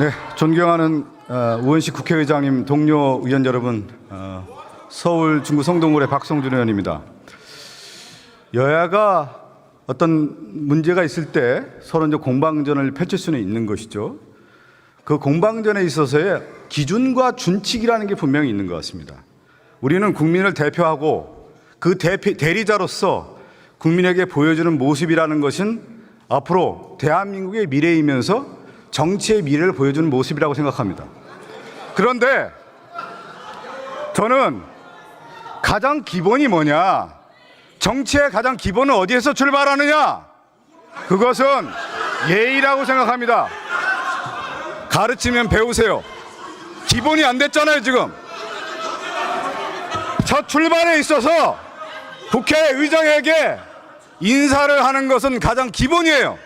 네, 존경하는 어, 우원식 국회의장님, 동료 의원 여러분, 어, 서울 중구 성동구의 박성준 의원입니다. 여야가 어떤 문제가 있을 때 서로 이제 공방전을 펼칠 수는 있는 것이죠. 그 공방전에 있어서의 기준과 준칙이라는 게 분명히 있는 것 같습니다. 우리는 국민을 대표하고 그 대피, 대리자로서 국민에게 보여주는 모습이라는 것은 앞으로 대한민국의 미래이면서 정치의 미래를 보여주는 모습이라고 생각합니다. 그런데 저는 가장 기본이 뭐냐? 정치의 가장 기본은 어디에서 출발하느냐? 그것은 예의라고 생각합니다. 가르치면 배우세요. 기본이 안 됐잖아요, 지금. 첫 출발에 있어서 국회의장에게 인사를 하는 것은 가장 기본이에요.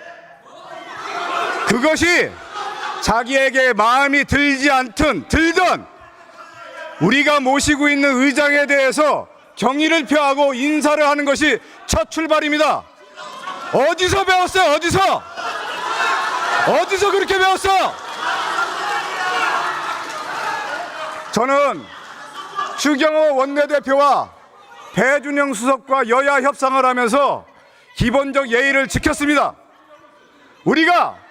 그것이 자기에게 마음이 들지 않든 들든 우리가 모시고 있는 의장에 대해서 경의를 표하고 인사를 하는 것이 첫 출발입니다. 어디서 배웠어요? 어디서? 어디서 그렇게 배웠어? 저는 추경호 원내대표와 배준영 수석과 여야 협상을 하면서 기본적 예의를 지켰습니다. 우리가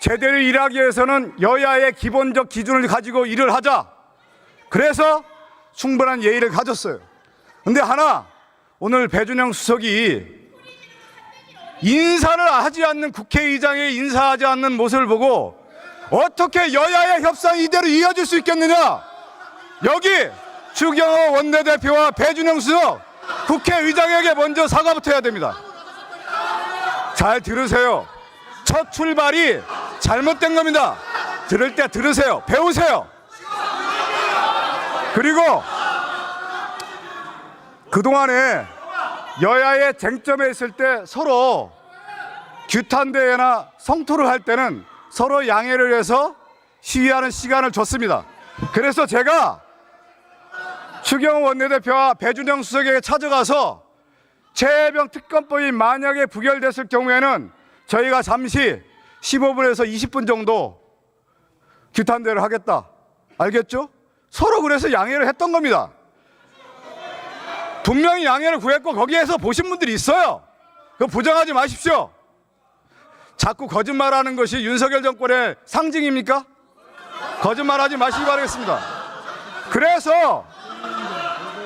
제대로 일하기 위해서는 여야의 기본적 기준을 가지고 일을 하자. 그래서 충분한 예의를 가졌어요. 근데 하나, 오늘 배준영 수석이 인사를 하지 않는 국회의장에 인사하지 않는 모습을 보고 어떻게 여야의 협상이 이대로 이어질 수 있겠느냐? 여기 추경호 원내대표와 배준영 수석 국회의장에게 먼저 사과부터 해야 됩니다. 잘 들으세요. 첫 출발이 잘못된 겁니다. 들을 때 들으세요. 배우세요. 그리고 그동안에 여야의 쟁점에 있을 때 서로 규탄대회나 성토를 할 때는 서로 양해를 해서 시위하는 시간을 줬습니다. 그래서 제가 추경호 원내대표와 배준영 수석에게 찾아가서 최혜병 특검법이 만약에 부결됐을 경우에는 저희가 잠시 15분에서 20분 정도 규탄대를 하겠다. 알겠죠? 서로 그래서 양해를 했던 겁니다. 분명히 양해를 구했고 거기에서 보신 분들이 있어요. 그 부정하지 마십시오. 자꾸 거짓말하는 것이 윤석열 정권의 상징입니까? 거짓말하지 마시기 바라겠습니다. 그래서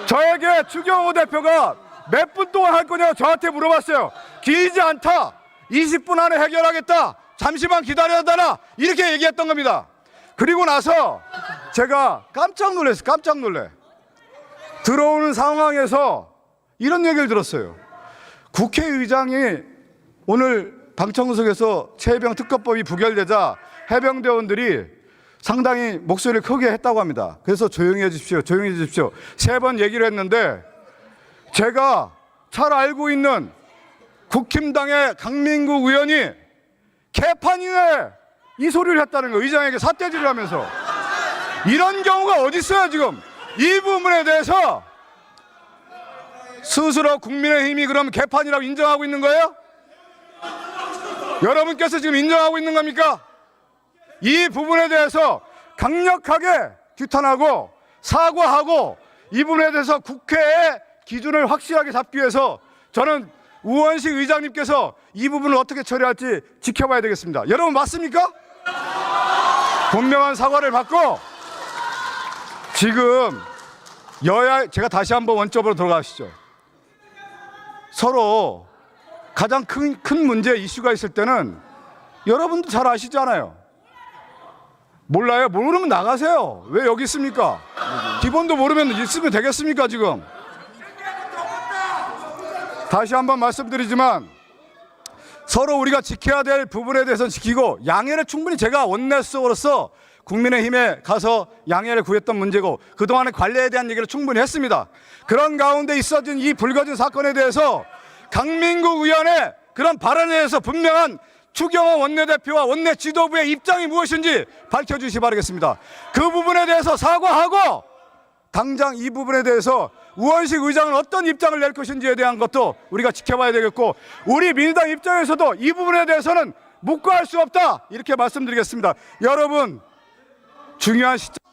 저에게 추경호 대표가 몇 분 동안 할 거냐고 저한테 물어봤어요. 길지 않다. 20분 안에 해결하겠다. 잠시만 기다려달라. 이렇게 얘기했던 겁니다. 그리고 나서 제가 깜짝 놀랐어요. 깜짝 놀래. 들어오는 상황에서 이런 얘기를 들었어요. 국회의장이 오늘 방청석에서 최해병 특검법이 부결되자 해병대원들이 상당히 목소리를 크게 했다고 합니다. 그래서 조용히 해 주십시오. 조용히 해 주십시오. 세 번 얘기를 했는데 제가 잘 알고 있는 국힘당의 강민국 의원이 개판이네 이 소리를 했다는 거 의장에게 삿대질을 하면서 이런 경우가 어디 있어요 지금 이 부분에 대해서 스스로 국민의힘이 그럼 개판이라고 인정하고 있는 거예요? 여러분께서 지금 인정하고 있는 겁니까? 이 부분에 대해서 강력하게 규탄하고 사과하고 이 부분에 대해서 국회의 기준을 확실하게 잡기 위해서 저는 우원식 의장님께서 이 부분을 어떻게 처리할지 지켜봐야 되겠습니다. 여러분 맞습니까? 분명한 사과를 받고 지금 여야 제가 다시 한번 원점으로 돌아가시죠. 서로 가장 큰, 큰 문제 이슈가 있을 때는 여러분도 잘 아시잖아요. 몰라요? 모르면 나가세요. 왜 여기 있습니까? 기본도 모르면 있으면 되겠습니까, 지금? 다시 한번 말씀드리지만 서로 우리가 지켜야 될 부분에 대해서는 지키고 양해를 충분히 제가 원내수석으로서 국민의힘에 가서 양해를 구했던 문제고 그동안의 관례에 대한 얘기를 충분히 했습니다. 그런 가운데 있어진 이 불거진 사건에 대해서 강민국 의원의 그런 발언에 대해서 분명한 추경호 원내대표와 원내 지도부의 입장이 무엇인지 밝혀주시 기 바라겠습니다. 그 부분에 대해서 사과하고 당장 이 부분에 대해서 우원식 의장은 어떤 입장을 낼 것인지에 대한 것도 우리가 지켜봐야 되겠고 우리 민주당 입장에서도 이 부분에 대해서는 묵과할 수 없다 이렇게 말씀드리겠습니다. 여러분 중요한 시점